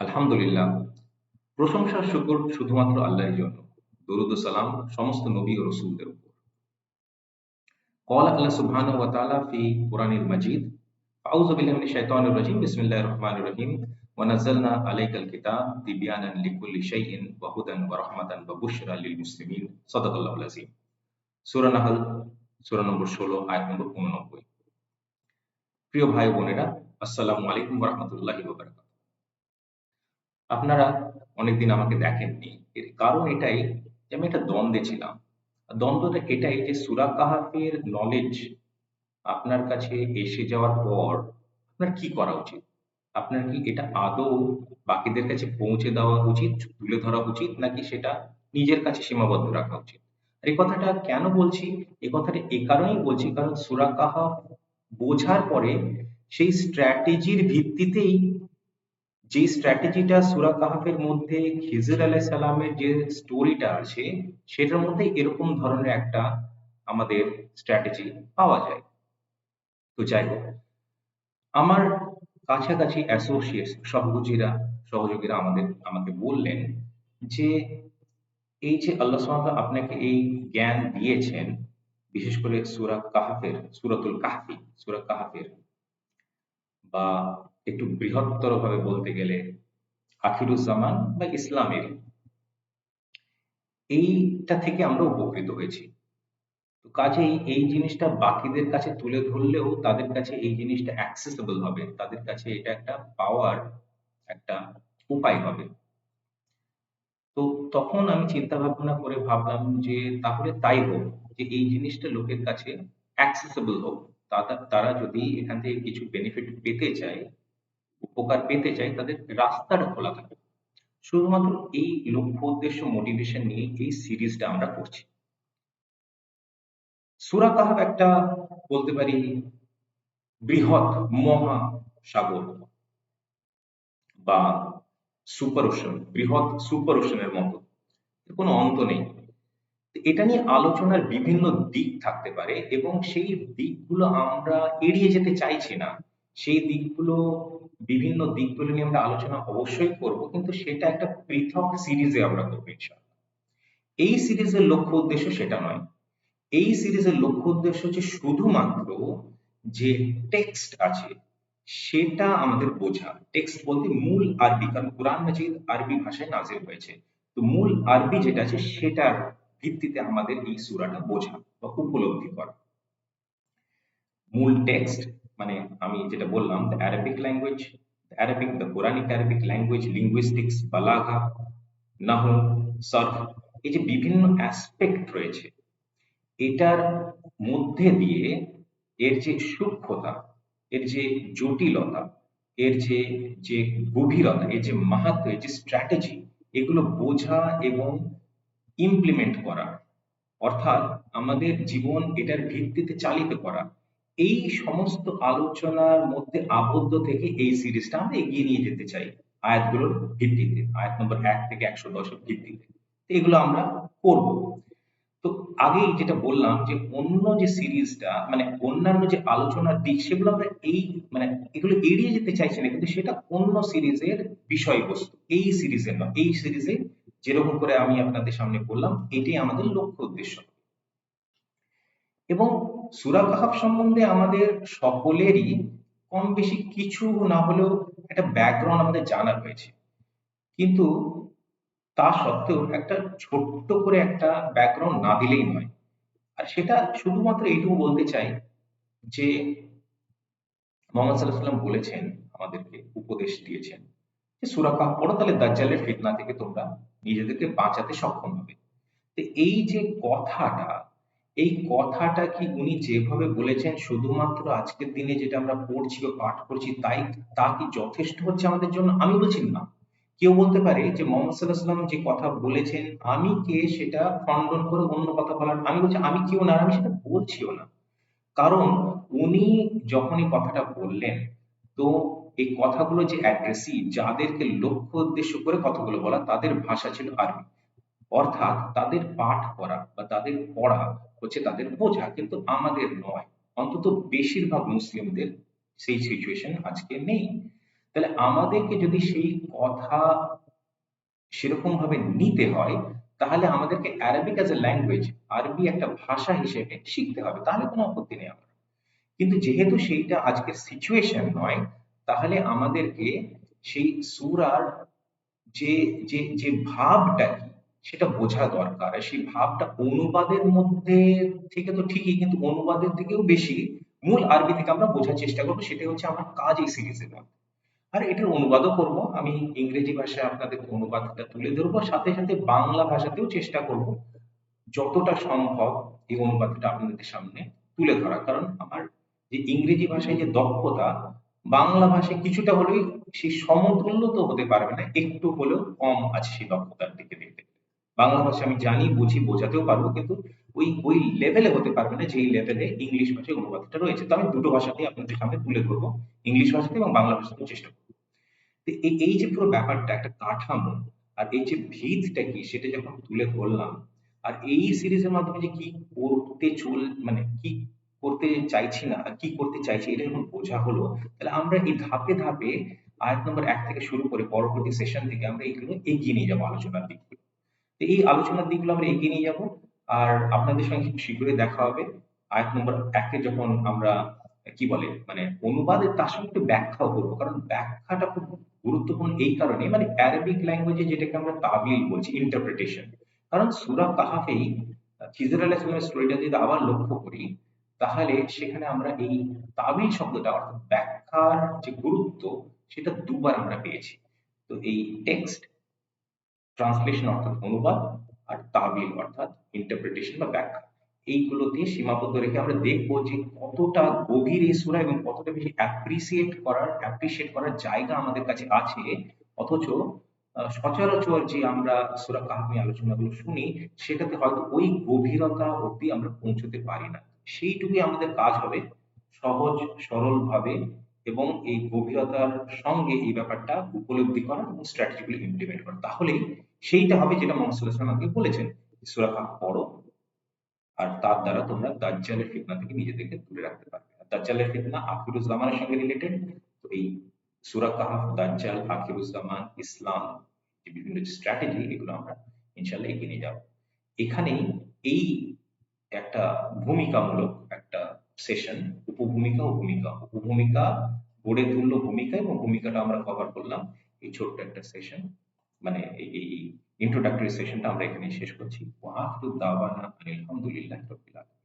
আলহামদুলিল্লাহ, প্রশংসা শুকুর শুধুমাত্র আল্লাহর জন্য। দরুদ সালাম সমস্ত নবী ও রসুলদের উপর। কল আল্লাহ সুবহান ওয়া তাআলা ফি কোরআনিল মাজিদ, আউযু বিল্লাহি মিনাশ শাইতানির রাজিম বিসমিল্লাহির রহমানির রহিম ওয়া নাযালনা আলাইকাল কিতাব তিবয়ানান লিকুল্লি শাইইন ওয়া হুদান ওয়া রাহমাতান ওয়া বুশরা লিল মুসলিমিন সাদাকাল্লাহুল আযীম। সূরা নাহল, সূরা নম্বর 16 আয়াত নম্বর 89 প্রিয় ভাই বোনেরা, আসসালামু আলাইকুম ওয়া রাহমাতুল্লাহি ওয়া বারাকাতুহু। আপনারা অনেকদিন আমাকে দেখেননি। এর কারণ এটাই যে আমি একটা দ্বন্দ্বে ছিলাম। দ্বন্দ্বটা এটাই যে সুরা কাহাফের নলেজ আপনার কাছে এসে যাওয়ার পর আপনার কি করা উচিত? আপনার কি এটা আদৌ বাকিদের কাছে পৌঁছে দেওয়া উচিত, তুলে ধরা উচিত, নাকি সেটা নিজের কাছে সীমাবদ্ধ রাখা উচিত? এই কথাটা কেন বলছি? এই কথাটা এ কারণেই বলছি, কারণ সুরা কাহাফ বোঝার পরে সেই স্ট্র্যাটেজির ভিত্তিতেই যে স্ট্র্যাটেজিটা সুরা কাহাফের মধ্যে খিজির আলাহ সালামের যে স্টোরিটা আছে, সেটার মধ্যে এরকম ধরনের একটা আমাদের স্ট্র্যাটেজি পাওয়া যায়। তো যাই হোক, আমার কাছাকাছি অ্যাসোসিয়েটস সহযোগীরা সহযোগীরা আমাদের, আমাকে বললেন যে, এই যে আল্লাহ সাল্লাহ আপনাকে এই জ্ঞান দিয়েছেন, বিশেষ করে সুরা কাহাফের, সুরাতুল কাহফি, সুরা কাহাফের, বা একটু বৃহত্তর ভাবে বলতে গেলে আখিরুজ্জামান বা ইসলামের। এইটা থেকে আমরা উপকৃত হয়েছি। তো কাজেই এই জিনিসটা বাকিদের কাছে তুলে ধরলেও তাদের কাছে এই জিনিসটা অ্যাক্সেসেবল হবে। তাদের কাছে এটা একটা পাওয়ার একটা উপায় হবে। তো তখন আমি চিন্তা ভাবনা করে ভাবলাম যে তাহলে তাই হোক যে এই জিনিসটা লোকের কাছে অ্যাক্সেসেবল হোক। তারা যদি এখান থেকে কিছু বেনিফিট পেতে চায় উপকার পেতে চায় তাদের রাস্তাটা খোলা থাকে। শুধুমাত্র এই লক্ষ্য, উদ্দেশ্য মোটিভেশন নিয়ে এই সিরিজটা আমরা করছি। সুরা কাহাব একটা বলতে পারি বৃহৎ মহা সাগর বা সুপার ওশন বৃহৎ সুপার ওশনের মতো। কোনো অন্ত নেই। এটা নিয়ে আলোচনার বিভিন্ন দিক থাকতে পারে এবং সেই দিকগুলো আমরা এড়িয়ে যেতে চাইছি না। সেই দিকগুলো, বিভিন্ন দিকগুলো নিয়ে আমরা আলোচনা অবশ্যই করব, কিন্তু সেটা একটা পৃথক সিরিজে আমরা করব এই সিরিজের লক্ষ্য উদ্দেশ্য সেটা নয়। এই সিরিজের লক্ষ্য উদ্দেশ্য হচ্ছে শুধুমাত্র যে টেক্সট আছে, সেটা আমাদের বোঝা। টেক্সট বলতে মূল আরবি, কারণ কোরআন মাজিদ আরবি ভাষায় নাজিল হয়েছে। তো মূল আরবি যেটা আছে, সেটার ভিত্তিতে আমাদের এই সুরাটা বোঝা বা উপলব্ধি করা। মূল টেক্সট মানে আমি যেটা বললাম the Arabic language Arabic the Quranic Arabic language linguistics বালাঘা নাহু সরফ এই যে বিভিন্ন অ্যাসপেক্ট রয়েছে, এটার মধ্যে দিয়ে এর যে সূক্ষ্মতা, এর যে জটিলতা, এর যে যে গভীরতা, এর যে মাহাত্ম, এর যে স্ট্র্যাটেজি এগুলো বোঝা এবং ইমপ্লিমেন্ট করা, অর্থাৎ আমাদের জীবন এটার ভিত্তিতে চালিত করা এই সমস্ত আলোচনার মধ্যে আবদ্ধ থেকে এই সিরিজটা আমরা এগিয়ে নিয়ে যেতে চাই আয়াতগুলোর ভিত্তিতে, আয়াত নম্বর এক থেকে একশো দশের ভিত্তিতে। এগুলো আমরা করব। তো আগেই যেটা বললাম যে অন্য যে সিরিজটা মানে অন্যান্য যে আলোচনার দিক, সেগুলো আমরা এই মানে এগুলো এড়িয়ে যেতে চাইছি না, কিন্তু সেটা অন্য সিরিজের বিষয়বস্তু। এই সিরিজের নয়, এই সিরিজে যেরকম করে আমি আপনাদের সামনে বললাম, এটাই আমাদের লক্ষ্য উদ্দেশ্য। এবং সুরা কাহাফ সম্বন্ধে আমাদের সকলেরই কম বেশি কিছু না হলেও একটা ব্যাকগ্রাউন্ড আমাদের জানা রয়েছে কিন্তু তা সত্ত্বেও একটা ছোট্ট করে একটা ব্যাকগ্রাউন্ড না দিলেই নয়। আর সেটা শুধুমাত্র এইটুকু বলতে চাই যে মোহাম্মদ সাল্লাহ বলেছেন, আমাদেরকে উপদেশ দিয়েছেন যে সুরা কাহাফ পড়ো, তাহলে দাজ্জালের ফিতনা থেকে তোমরা নিজেদেরকে বাঁচাতে সক্ষম হবে। তো এই যে কথাটা এই কথাটা কি উনি যেভাবে বলেছেন, শুধুমাত্র আজকের দিনে যেটা আমরা পড়ছি বা পাঠ করছি, তাই, তা কি যথেষ্ট হচ্ছে আমাদের জন্য? আমি বলছি না। কেউ বলতে পারে যে মোহাম্মদ সাল্লাহ যে কথা বলেছেন, আমি কে সেটা খণ্ডন করে অন্য কথা বলার, আমি বলছি, আমি কেউ না আমি সেটা বলছিও না। কারণ উনি যখন এই কথাটা বললেন, তো এই কথাগুলো যে অ্যাড্রেসি, যাদেরকে লক্ষ্য উদ্দেশ্য করে কথাগুলো বলা, তাদের ভাষা ছিল আরবি। অর্থাৎ তাদের পাঠ করা বা তাদের পড়া হচ্ছে তাদের বোঝা, কিন্তু আমাদের নয়। অন্তত বেশিরভাগ মুসলিমদের সেই সিচুয়েশন আজকে নেই। তাহলে আমাদেরকে যদি সেই কথা সেরকম ভাবে নিতে হয়, তাহলে আমাদেরকে অ্যারাবিক অ্যাজ এ ল্যাঙ্গুয়েজ আরবি একটা ভাষা হিসেবে শিখতে হবে, তাহলে কোনো আপত্তি নেই আমার। কিন্তু যেহেতু সেইটা আজকের সিচুয়েশন নয়, তাহলে আমাদেরকে সেই সুরার যে যে যে ভাবটা কি সেটা বোঝা দরকার। সেই ভাবটা অনুবাদের মধ্যে থেকে তো ঠিকই, কিন্তু অনুবাদের থেকেও বেশি মূল আরবি থেকে আমরা বোঝার চেষ্টা করব, সেটাই হচ্ছে আমার কাজ এই সিরিজের আর এটার অনুবাদও করব। আমি ইংরেজি ভাষায় আপনাদের অনুবাদটা তুলে ধরবো সাথে সাথে বাংলা ভাষাতেও চেষ্টা করব যতটা সম্ভব এই অনুবাদটা আপনাদের সামনে তুলে ধরা কারণ আমার যে ইংরেজি ভাষায় যে দক্ষতা, বাংলা ভাষায় কিছুটা হলেই সেই সমতুল্য তো হতে পারবে না, একটু হলেও কম আছে সেই দক্ষতার দিকে বাংলা ভাষা আমি জানি, বুঝি, বোঝাতেও পারব, কিন্তু ওই ওই লেভেলে হতে পারবে না যেই লেভেলে ইংলিশ ভাষায় অনুবাদটা রয়েছে। তো আমি দুটো ভাষাতেই আপনাদের সামনে তুলে ধরবো ইংলিশ ভাষাতে এবং বাংলা ভাষাতে চেষ্টা করব। এই যে পুরো ব্যাপারটা, একটা কাঠামো আর এই যে ভিতটা কি, সেটা যখন তুলে ধরলাম, আর এই সিরিজের মাধ্যমে যে কি করতে চল মানে কি করতে চাইছি না, আর কি করতে চাইছি, এটা যখন বোঝা হলো, তাহলে আমরা এই ধাপে ধাপে আয়াত নম্বর এক থেকে শুরু করে পরবর্তী সেশন থেকে আমরা এইগুলো এগিয়ে নিয়ে যাব আলোচনার দিকগুলো তো এই আলোচনার দিকগুলো আমরা এগিয়ে নিয়ে যাব। আর আপনাদের সঙ্গে খুব শীঘ্রই দেখা হবে। আয়াত নম্বর একে যখন আমরা, কি বলে মানে অনুবাদের তার সঙ্গে একটু ব্যাখ্যাও করব। কারণ ব্যাখ্যাটা খুব গুরুত্বপূর্ণ এই কারণে মানে অ্যারাবিক ল্যাঙ্গুয়েজে যেটাকে আমরা তাবিল বলছি ইন্টারপ্রিটেশন কারণ সুরা কাহাফেই, খিজর আলাহ সাল্লামের স্টোরিটা যদি আবার লক্ষ্য করি, তাহলে সেখানে আমরা এই তাবিল শব্দটা, অর্থাৎ ব্যাখ্যার যে গুরুত্ব, সেটা দুবার আমরা পেয়েছি। তো এই টেক্সট ট্রান্সলেশন অর্থাৎ অনুবাদ আর তাবিল অর্থাৎ ইন্টারপ্রিটেশন বা ব্যাখ্যা। এইগুলো দিয়ে সীমাবদ্ধ রেখে আমরা দেখব যে কতটা গভীর এই সুরা এবং কতটা বেশি অ্যাপ্রিসিয়েট করার অ্যাপ্রিসিয়েট করার জায়গা আমাদের কাছে আছে। অথচ সচরাচর যে আমরা সুরা কাহানি আলোচনাগুলো শুনি, সেটাতে হয়তো ওই গভীরতা অব্দি আমরা পৌঁছতে পারি না। সেইটুকুই আমাদের কাজ হবে সহজ সরল ভাবে এবং এই গভীরতার সঙ্গে এই ব্যাপারটা উপলব্ধি করা এবং স্ট্র্যাটেজিগুলো ইমপ্লিমেন্ট করা। তাহলেই সেইটা হবে যেটা মোহাম্মদ আমাকে বলেছেন সুরা কাহ পড়ো আর তার দ্বারা তোমরা দাজ্জালের ফিতনা থেকে নিজেদেরকে দূরে রাখতে পারবে। দাজ্জালের ফিতনা আখিরুজ্জামানের সঙ্গে রিলেটেড তো এই সুরা কাহাফ, দাজ্জাল, আখিরুজ্জামান, ইসলাম যে বিভিন্ন স্ট্র্যাটেজি এগুলো আমরা ইনশাল্লাহ এগিয়ে নিয়ে যাব। এখানেই এই একটা ভূমিকামূলক একটা সেশন উপভূমিকা ও ভূমিকা উপভূমিকা, গড়ে তুলল ভূমিকা এবং ভূমিকাটা আমরা কভার করলাম এই ছোট্ট একটা সেশন মানে এই ইন্ট্রোডাক্টরি সেশনটা আমরা এখানে শেষ করছি। ওয়া আখিরু দাওয়ানা আলহামদুলিল্লাহি রাব্বিল আলামিন।